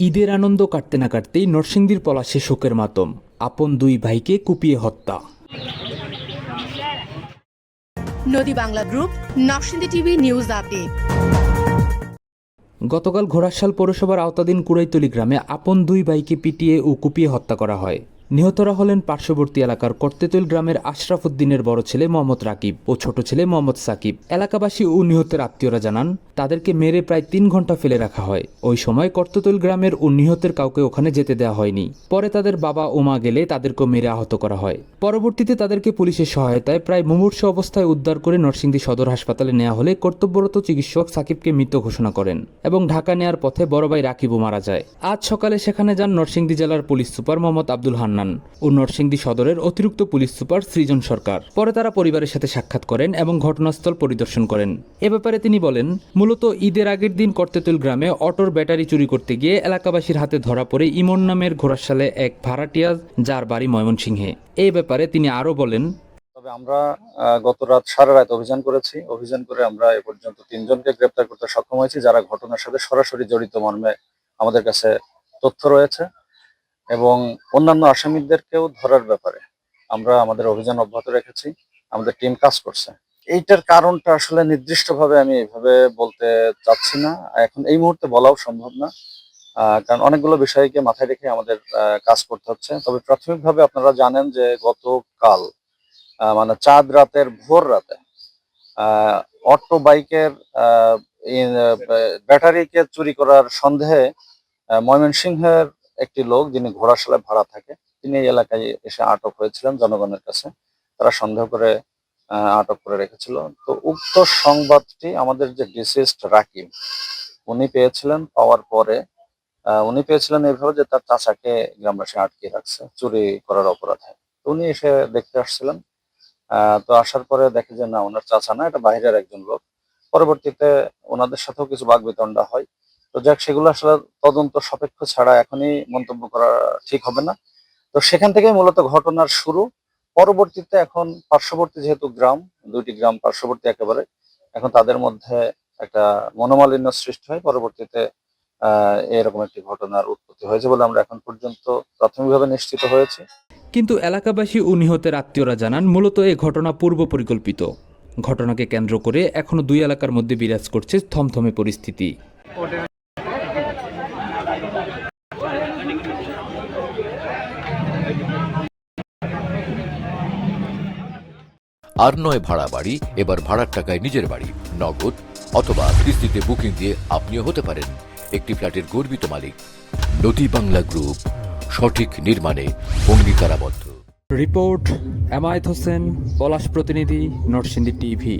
ঈদের আনন্দ কাটতে না কাটতেই নরসিংদীর পলাশে শোকের মাতম। আপন দুই ভাইকে কুপিয়ে হত্যা। নদী Bangla group Narsingdi TV news update. গতকাল ঘোড়াশাল পৌরসভার আওতাধীন কুড়াইতলি গ্রামে আপন দুই ভাইকে পিটিয়ে ও কুপিয়ে হত্যা করা হয়। নিহতরা হলেন পার্শ্ববর্তী এলাকার কর্তেতৈল গ্রামের আশরাফ উদ্দিনের বড় ছেলে মোহাম্মদ রাকিব ও ছোট ছেলে মোহাম্মদ সাকিব। এলাকাবাসী ও নিহতের আত্মীয়রা জানান তাদেরকে মেরে প্রায় তিন ঘণ্টা ফেলে রাখা হয়। ওই সময় কর্ততৈল গ্রামের ও নিহতের কাউকে ওখানে যেতে দেওয়া হয়নি। পরে তাদের বাবা ও মা গেলে তাদেরকে মেরে আহত করা হয়। পরবর্তীতে তাদেরকে পুলিশের সহায়তায় প্রায় মুমূর্ষ অবস্থায় উদ্ধার করে নরসিংদী সদর হাসপাতালে নেওয়া হলে কর্তব্যরত চিকিৎসক সাকিবকে মৃত ঘোষণা করেন এবং ঢাকা নেয়ার পথে বড় ভাই রাকিবও মারা যায়। আজ সকালে সেখানে যান নরসিংদী জেলার পুলিশ সুপার মোহাম্মদ আব্দুল হান্নান ও নরসিংদী সদরের অতিরিক্ত পুলিশ সুপার সৃজন সরকার। পরে তারা পরিবারের সাথে সাক্ষাৎ করেন এবং ঘটনাস্থল পরিদর্শন করেন। এ ব্যাপারে তিনি বলেন মূলত ঈদের আগের দিন কর্তেতুল গ্রামে অটোর ব্যাটারি চুরি করতে গিয়ে এলাকাবাসীর হাতে ধরা পড়ে ইমন নামের ঘোড়াশালে এক ভাড়াটিয়া, যার বাড়ি ময়মনসিংহে। এই ব্যাপারে তিনি আরও বলেন, তবে আমরা গত রাত সারা রাত অভিযান করেছি। অভিযান করে আমরা এ পর্যন্ত তিনজনকে গ্রেপ্তার করতে সক্ষম হয়েছি, যারা ঘটনার সাথে সরাসরি জড়িত মর্মে আমাদের কাছে তথ্য রয়েছে এবং অন্যান্য আসামিদেরকেও ধরার ব্যাপারে আমরা আমাদের অভিযান অব্যাহত রেখেছি। আমাদের টিম কাজ করছে। এইটার কারণটা আসলে নির্দিষ্টভাবে আমি এইভাবে বলতে চাচ্ছি না। এখন এই মুহূর্তে বলাও সম্ভব না। কারণ অনেকগুলো বিষয়কে মাথায় রেখে আমাদের কাজ করতে হচ্ছে। তবে প্রাথমিকভাবে আপনারা জানেন যে গতকাল মানে চাঁদ রাতের ভোর রাতে অটো বাইকের ব্যাটারিকে চুরি করার সন্দেহে ময়মনসিংহের একটি লোক যিনি ঘোড়াশালায় ভাড়া থাকে, তিনি এই এলাকায় এসে আটক হয়েছিলেন জনগণের কাছে। তারা সন্দেহ করে আটক করে রেখেছিল। তো উক্ত সংবাদটি আমাদের যে ডিসিস্ট রাকিব, উনি পেয়েছিলেন পাওয়ার পরে উনি পেয়েছিলেন এইভাবে যে তার চাচাকে গ্রামবাসী আটকে রাখছে, চুরি করার অপরাধে। উনি এসে দেখতে আসছিলেন তো আসার পরে দেখে যে না, ওনার চাচা না, এটা বাইরের একজন লোক। পরবর্তীতে ওনাদের সাথেও কিছু বাগবিতণ্ডা হয়। তো যাক, সেগুলো আসলে তদন্ত সাপেক্ষ ছাড়া এখনই মন্তব্য করা ঠিক হবে না। তো সেখান থেকেই মূলত ঘটনার শুরু। পরবর্তীতে এখন পার্শ্ববর্তী যেহেতু গ্রাম, দুইটি গ্রাম পার্শ্ববর্তী একেবারে, এখন তাদের মধ্যে একটা মনোমালিন্য সৃষ্টি হয়। পরবর্তীতে এরকম একটি ঘটনার উৎপত্তি হয়েছে বলে আমরা এখন পর্যন্ত প্রাথমিকভাবে নিশ্চিত হয়েছি। কিন্তু এলাকাবাসী ও নিহতের আত্মীয়রা জানান, মূলত এই ঘটনা পূর্ব পরিকল্পিত। ঘটনাকে কেন্দ্র করে এখনও দুই এলাকার মধ্যে বিরাজ করছে থমথমে পরিস্থিতি। আর নয় ভাড়া বাড়ি এবার ভাড়ার টাকায় নিজের বাড়ি নগদ অথবা কিস্তিতে বুকিং দিয়ে আপনিও হতে পারেন। একটি ফ্ল্যাটের গর্বিত মালিক নদী বাংলা গ্রুপ সঠিক নির্মাণে অঙ্গীকারাবদ্ধ। রিপোর্ট এমায়েত হোসেন পলাশ প্রতিনিধি নরসিংদী টিভি।